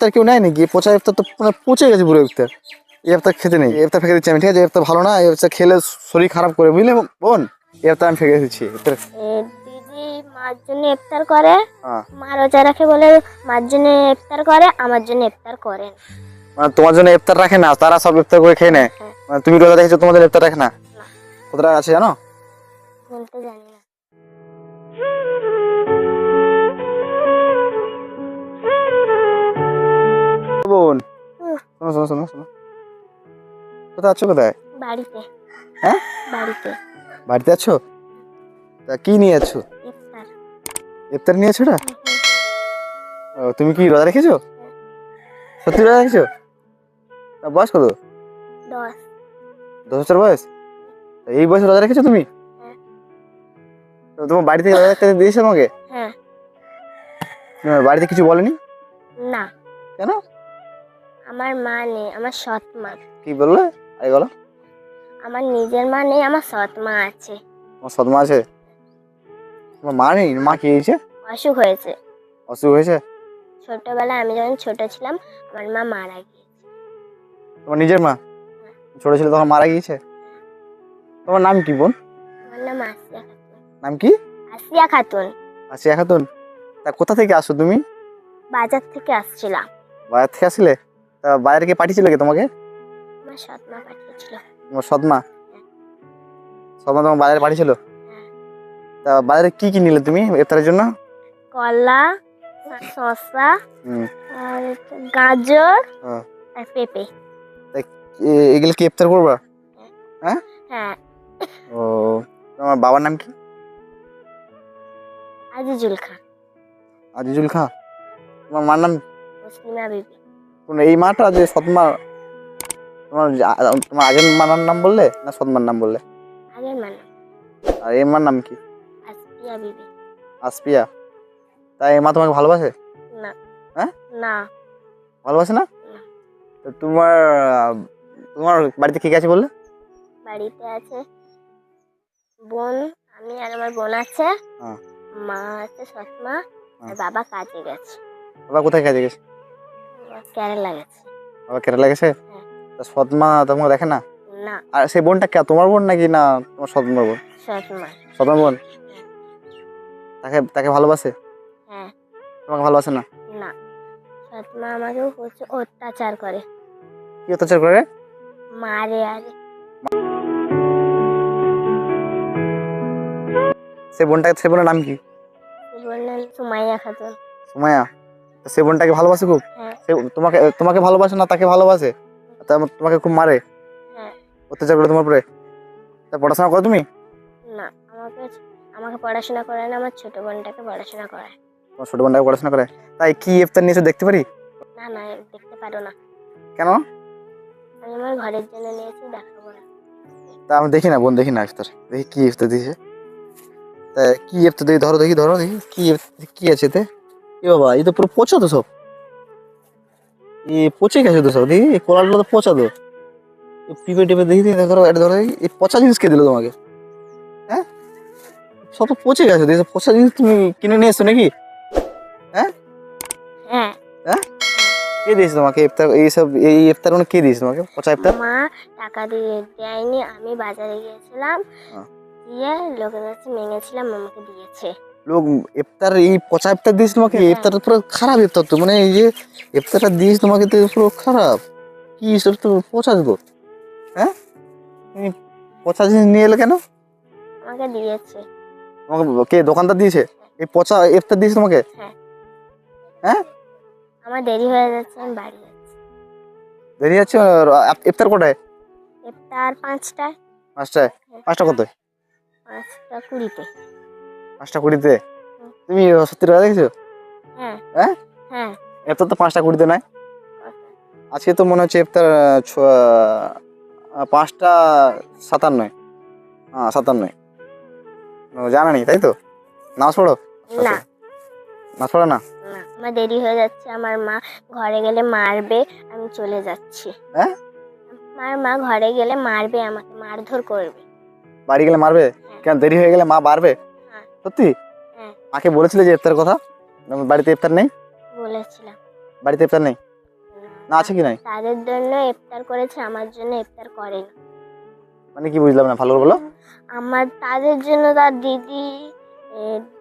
ইফতার কেউ নেয় নাকি পচা ইফতার তো মানে পচে গেছে পুরো ইফতার। এই ইফতার খেতে নেই এই ইফতার ফেঁকে দিচ্ছি আমি ঠিক আছে? এই ইফতার ভালো না এই ইফতার খেলে শরীর খারাপ করে বুঝলে বোন? এই ইফতার আমি ফেঁকে দিচ্ছি ইফতার। এ, দিদি মার জন্য ইফতার করে হ্যাঁ। মা রোজা রাখে বলে মার জন্য ইফতার করে আমার জন্য ইফতার করেন মানে তোমার জন্য ইফতার রাখে না তারা সব ইফতার করে খেয়ে নেয়। হ্যাঁ। মানে তুমি রোজা দেখেছ তোমাদের ইফতার রাখে না? কোথায় আছে জানো? বলতে জানি। বোন। শোনো শোনো শোনো শোনো। কোথায় আছো কোথায়? বাড়িতে। হ্যাঁ? বাড়িতে। বাড়িতে আছো? তা কি নিয়ে আছো? ইফতার। ইফতার নিয়েছো না তুমি কি রোজা রেখেছো? সত্যি রোজা রেখেছো? তা বয়স কত? দশ। দশ বছর বয়স? এই বয়সে রোজা রেখেছো তুমি? হ্যাঁ। তোমার বাড়ি থেকে রোজা রাখতে দিয়েছে তোমাকে? হ্যাঁ। বাড়িতে কিছু বলেনি? না। কেন? আমার মা নেই আমার সৎ মা। কি বললে? আরে বলো। আমার নিজের মা নেই আমার সৎ মা আছে। তোমার মা আছে? তোমার মা নেই? মা কি হয়েছে? অসুখ হয়েছে। অসুখ হয়েছে? ছোটবেলায় আমি যখন ছোট ছিলাম আমার মা মারা গিয়েছে। তোমার নিজের মা? ছোট ছিল তখন মারা গিয়েছে? তোমার নাম কি বোন? আমার নাম আসিয়া খাতুন। নাম কি? আসিয়া খাতুন। আসিয়া খাতুন। তা কোথা থেকে আসো তুমি? বাজার থেকে আসছিলাম। বাজার থেকে আসলে? তা বাজারে কে পাঠিয়েছিল কে তোমাকে? তোমার সদমা সদমা তোমার বাজারে পাঠিয়েছিল? তা বাজারে কি কি নিলে তুমি ইফতারের জন্য? কলা শসা আর গাজর হ্যাঁ। আর পেঁপে। এগুলো কি ইফতার করবা? হ্যাঁ। ও তোমার বাবার নাম কি? আজিজুল খান। আজিজুল খা তোমার মার নাম? মুসলিমা বিবি। কোন এই মাটা যে সদমা তোমার তোমার আগের মানার নাম বললে না সদমার নাম বললে? আগের মানে আর এই মার নাম কি? আসপিয়া বিবি। আসপিয়া তাই এই মা তোমাকে ভালোবাসে? না। হ্যাঁ? না। ভালোবাসে না। তো তোমার তোমার বাড়িতে কে কে আছে বললে? বাড়িতে আছে বোন আমি আর আমার বোন আছে। হ্যাঁ। মা আছে সৎ মা আর হ্যাঁ। বাবা কাজে গেছে। বাবা কোথায় কাজে গেছে? কেরালা গেছে। বাবা কেরালা গেছে? হ্যাঁ। তা তোমাকে দেখে না? না। আর সেই বোনটা কে? তোমার বোন নাকি না তোমার বোন? বোন? তাকে তাকে ভালোবাসে? হ্যাঁ। তোমাকে ভালোবাসে না? আমাকে প্রচুর অত্যাচার করে। কি অত্যাচার করে? মারে আরে। সেই বোনটাকে সে বোনের নাম কি? সুমাইয়া খাতুন। সুমায়া তা সে বোনটাকে ভালোবাসে খুব? হ্যাঁ। সে তোমাকে তোমাকে ভালোবাসে না তাকে ভালোবাসে? তা তোমাকে খুব মারে? অত্যাচার করে তোমার উপরে? তা পড়াশোনা করো তুমি? না আমাকে আমাকে পড়াশোনা করে না আমার ছোট বোনটাকে পড়াশোনা করায়। তোমার ছোট বোনটাকে পড়াশোনা করে তাই কি ইফতার নিয়েছো দেখতে পারি? না না দেখতে পারো না। কেন? আমি আমার ঘরের জন্য নিয়েছি দেখাবো না। তা আমি দেখি না বোন দেখি না ইফতার। দেখি কি ইফতার দিয়েছে। তা কি ইফতার দেখি ধরো দেখি ধরো দেখি। কি ইফতার- কি আছে এতে? এ বাবা এই তো পুরো পচা তো সব। এ পচে গেছে তো সব দেখি এই কলারগুলো তো পচা তো। টিপে টিপে দেখি দেখি ধরো এটা ধরো এই পচা জিনিস কে দিল তোমাকে? হ্যাঁ? সব তো পচে গেছে দেখি পচা জিনিস তুমি কিনে নিয়ে এসছো নাকি? হ্যাঁ? হ্যাঁ। কে দিয়েছে তোমাকে ইফতার এইসব এই ইফতার মানে কে দিয়েছে তোমাকে পচা ইফতার? মা টাকা দিয়ে দেয়নি আমি বাজারে গিয়েছিলাম হ্যাঁ। দিয়ে লোকের কাছে মেঙেছিলাম আমাকে দিয়েছে। লোক ইফতার এই পচা ইফতার দিয়েছে তোমাকে? হ্যাঁ। ইফতারটা পুরো খারাপ ইফতার তো মানে এই যে ইফতারটা দিয়েছে তোমাকে তো পুরো খারাপ। কি সব তো পচা তো হ্যাঁ? পচা জিনিস নিয়ে এলে কেন? আমাকে দিয়েছে। তোমাকে কে দোকানদার দিয়েছে? এই পচা ইফতার দিয়েছে তোমাকে? আমার দেরি হয়ে যাচ্ছে আমি বাড়ি যাচ্ছি। দেরি আর ইফতার কোটায়? ইফতার পাঁচটায়। পাঁচটায়? পাঁচটা কত? পাঁচটা কুড়িতে। পাঁচটা কুড়িতে? তুমি সত্যি কথা দেখেছ? হ্যাঁ। হ্যাঁ? হ্যাঁ। ইফতার তো পাঁচটা কুড়িতে নাই আজকে তো মনে হচ্ছে ইফতার আহ, পাঁচটা সাতান্নয়। হ্যাঁ সাতান্নয়। জানা নেই তাই তো? নামাজ পড়ো? না। নামাজ পড়ো না? আমার দেরি হয়ে যাচ্ছে। আমার মা ঘরে গেলে মারবে আমি চলে যাচ্ছি। হ্যাঁ? আমার মা ঘরে গেলে মারবে আমাকে মারধর করবে। বাড়ি গেলে মারবে? কেন দেরি হয়ে গেলে মা বাড়বে? হ্যাঁ। সত্যি। মাকে বলেছিলে যে ইফতার কথা? বাড়িতে ইফতার নেই? বলেছিলাম। বাড়িতে ইফতার নেই? না আছে কি নাই? তাদের জন্য ইফতার করেছে আমার জন্য ইফতার করেন। মানে কি বুঝলাম না ভালো করে বলো। আমার তাদের জন্য তার দিদি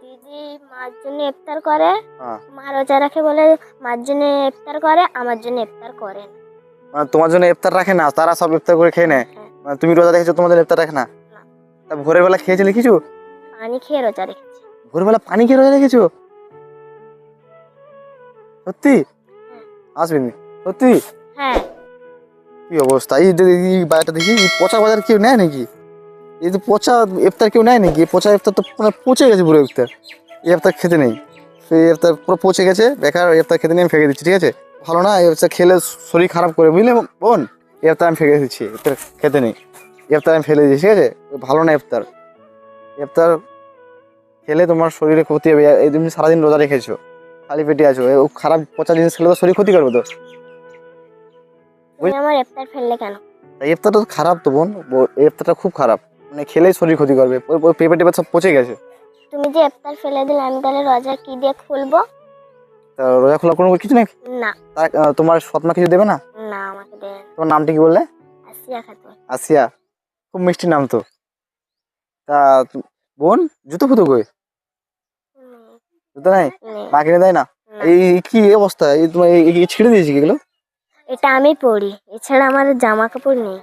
দিদি মার জন্য ইফতার করে। হ্যাঁ। মা রোজা রাখে বলে মার জন্য ইফতার করে আমার জন্য ইফতার করে না। মানে তোমার জন্য ইফতার রাখে না তারা সব ইফতার করে খেয়ে নেয়? হ্যাঁ। মানে তুমি রোজা দেখেছ তোমাদের ইফতার রাখে না? না। তা ভোরের বেলা খেয়েছিলে কিছু? পানি খেয়ে রোজা রেখেছে। ভোরবেলা পানি খেয়ে রোজা রেখেছো? সত্যি? আসবেন সত্যি? হ্যাঁ। কি অবস্থা? এই যে- এই বাজারটা দেখি পচা বাজার কেউ নেয় নাকি? এই তো পচা ইফতার কেউ নেয় নাকি? পচা ইফতার তো পচে গেছে পুরো ইফতার। এই ইফতার খেতে নেই। সেই ইফতার পুরো পচে গেছে বেকার ইফতার খেতে নিয়ে আমি ফেঁকে দিচ্ছি ঠিক আছে? ভালো না এই ইফতার খেলে শরীর খারাপ করে বুঝলে বোন? এফতার আমি ফেঁকে দিচ্ছি ইফতার খেতে নেই। ইফতার আমি ফেলে দিচ্ছি ঠিক আছে? ভালো না ইফতার। ইফতার খেলে তোমার শরীরে ক্ষতি হবে। এই তুমি সারাদিন রোজা রেখেছো খালি পেটে আছো খারাপ পচা জিনিস খেলে তো শরীর ক্ষতি করবে তো। আমার ইফতার ফেললে কেন? ইফতারটা তো খারাপ তো বোন ইফতারটা খুব খারাপ। মানে খেলেই শরীর ক্ষতি করবে পেপার টেপার সব পচে গেছে। তুমি যে ইফতার ফেলে দিলে আমি তাহলে রোজা কি দিয়ে খুলবো? রোজা খোলা কোনো কিছু নেই? না। তোমার সৎমা কিছু দেবে না? না আমাকে না। তোমার নামটা কি বললে? আসিয়া খাতুন। আসিয়া। খুব মিষ্টি নাম তো। তা বোন জুতো ফুতো কই? নাই মা কিনে দেয় না। এই কি অবস্থা? এই তোমার এই- ছিঁড়ে দিয়েছি কি এগুলো? এটা আমি পড়ি। এছাড়া আমার জামা কাপড় নেই।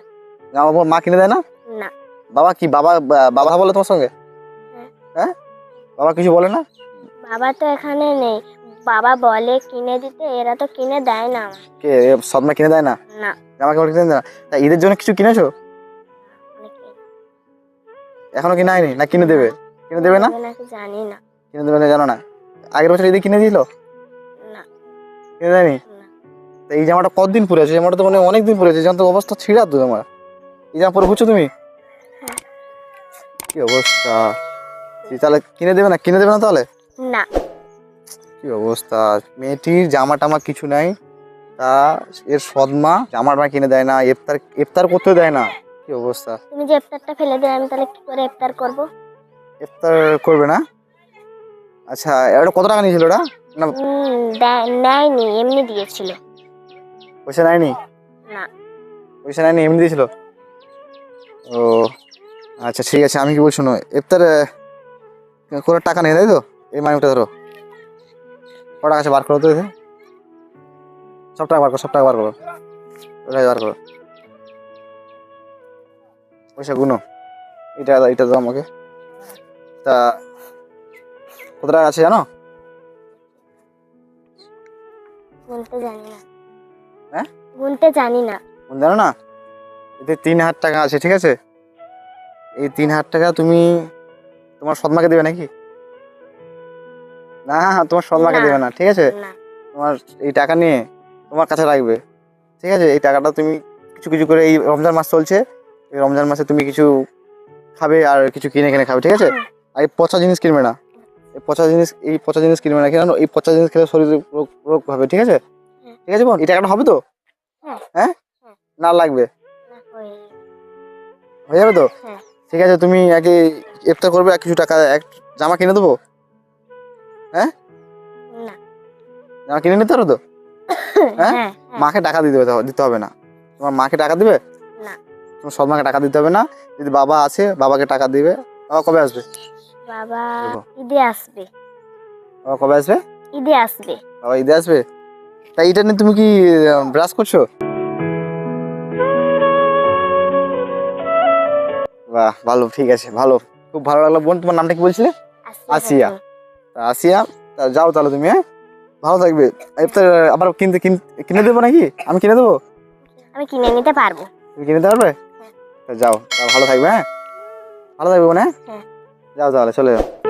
জামা কাপড় মা কিনে দেয় না? না। বাবা কি বাবা বাবা বলে তোমার সঙ্গে? হ্যাঁ। হ্যাঁ? বাবা কিছু বলে না? বাবা তো এখানে নেই। বাবা বলে কিনে দিতে এরা তো কিনে দেয় না কে এ সৎমা কিনে দেয় না? না। জামা কাপড় কিনে দেয় না? তা ঈদের জন্য কিছু কিনেছো? এখনও কিনে হয়নি না কিনে দেবে? কিনে দেবে না? জানি না। কিনে দেবে না জানো না? আগের বছর ঈদে কিনে না। কিনে দেয়নি? এই জামাটা কতদিন পরে আছে? জামাটা তো মানে অনেক দিন পরে আছে। জানো তো অবস্থা ছিঁড়া তো জামা এই জামা পরে ঘুরছো তুমি? হ্যাঁ। কি অবস্থা? তাহলে কিনে দেবে না? কিনে দেবে না তাহলে? না। কি অবস্থা? মেয়েটির জামা টামা কিছু নাই। তা এর সদমা জামা টামা কিনে দেয় না। ইফতার ইফতার করতে দেয় না। কি অবস্থা? তুমি যে ইফতারটা ফেলে দিলে আমি তাহলে কি করে ইফতার করব? ইফতার করবে না? আচ্ছা এটা কত টাকা নিয়েছিল ওটা? না। নেয়নি এমনি দিয়েছিল। পয়সা নেয়নি? না। পয়সা নেয়নি এমনি দিয়েছিল? ও আচ্ছা ঠিক আছে আমি কি বলছি শোনো ইফতার আহ, কোনো টাকা নেই তাই তো? এই মানিকটা ধরো। ক টাকা আছে বার করো তো। সব টাকা বার করো সব টাকা বার করো। ওটাই বার করো? পয়সা গুনো। এটা এটা দাও আমাকে। তা কত টাকা আছে জানো? গুনতে জানি না। হ্যাঁ? গুনতে জানি না। মনে জানো না? এতে তিন হাজার টাকা আছে ঠিক আছে? এই তিন হাজার টাকা তুমি তোমার সৎমাকে দেবে নাকি? না তোমার সৎমাকে না। দেবে না ঠিক আছে? না। তোমার এই টাকা নিয়ে তোমার কাছে রাখবে ঠিক আছে? এই টাকাটা তুমি কিছু কিছু করে এই রমজান মাস চলছে এই রমজান মাসে তুমি কিছু খাবে আর কিছু কিনে কিনে খাবে ঠিক আছে? আর এই পচা জিনিস কিনবে না। পচা জিনিস এই পচা জিনিস কিনবে না কেন এই পচা জিনিস খেলে শরীরে রোগ রোগ হবে ঠিক আছে? ঠিক আছে বোন? এটা টাকাটা হবে তো? হ্যাঁ। হ্যাঁ? হ্যাঁ। না লাগবে। হয়ে যাবে। তো? হ্যাঁ। ঠিক আছে তুমি আগে ইফতার করবে আর কিছু টাকা এক জামা কিনে দেবো? হ্যাঁ? জামা কিনে নিতে পারো তো? হ্যাঁ? মাকে টাকা দিতে হবে দিতে হবে না। তোমার মাকে টাকা দিবে? না। তোমার সব মাকে টাকা দিতে হবে না। যদি বাবা আছে বাবাকে টাকা দিবে। বাবা কবে আসবে? বাবা ঈদে আসবে। বাবা কবে আসবে? ঈদে আসবে। বাবা ঈদে আসবে? তাই এটা নিয়ে তুমি কি ব্রাশ করছ? বাহ ভালো ঠিক আছে ভালো। খুব ভালো লাগল। বোন তোমার নামটা কি বলছিলে? আসিয়া। তা আসিয়া তা যাও তাহলে তুমি হ্যাঁ? ভালো থাকবে। ইফতার আবার কিনতে কিন- দেবো নাকি? আমি কিনে দেবো? আমি কিনে নিতে পারব। তুমি কিনে দিতে পারবে? তা যাও তা ভালো থাকবে হ্যাঁ? ভালো থাকবে বোন হ্যাঁ? হ্যাঁ। যাও তাহলে চলে যাও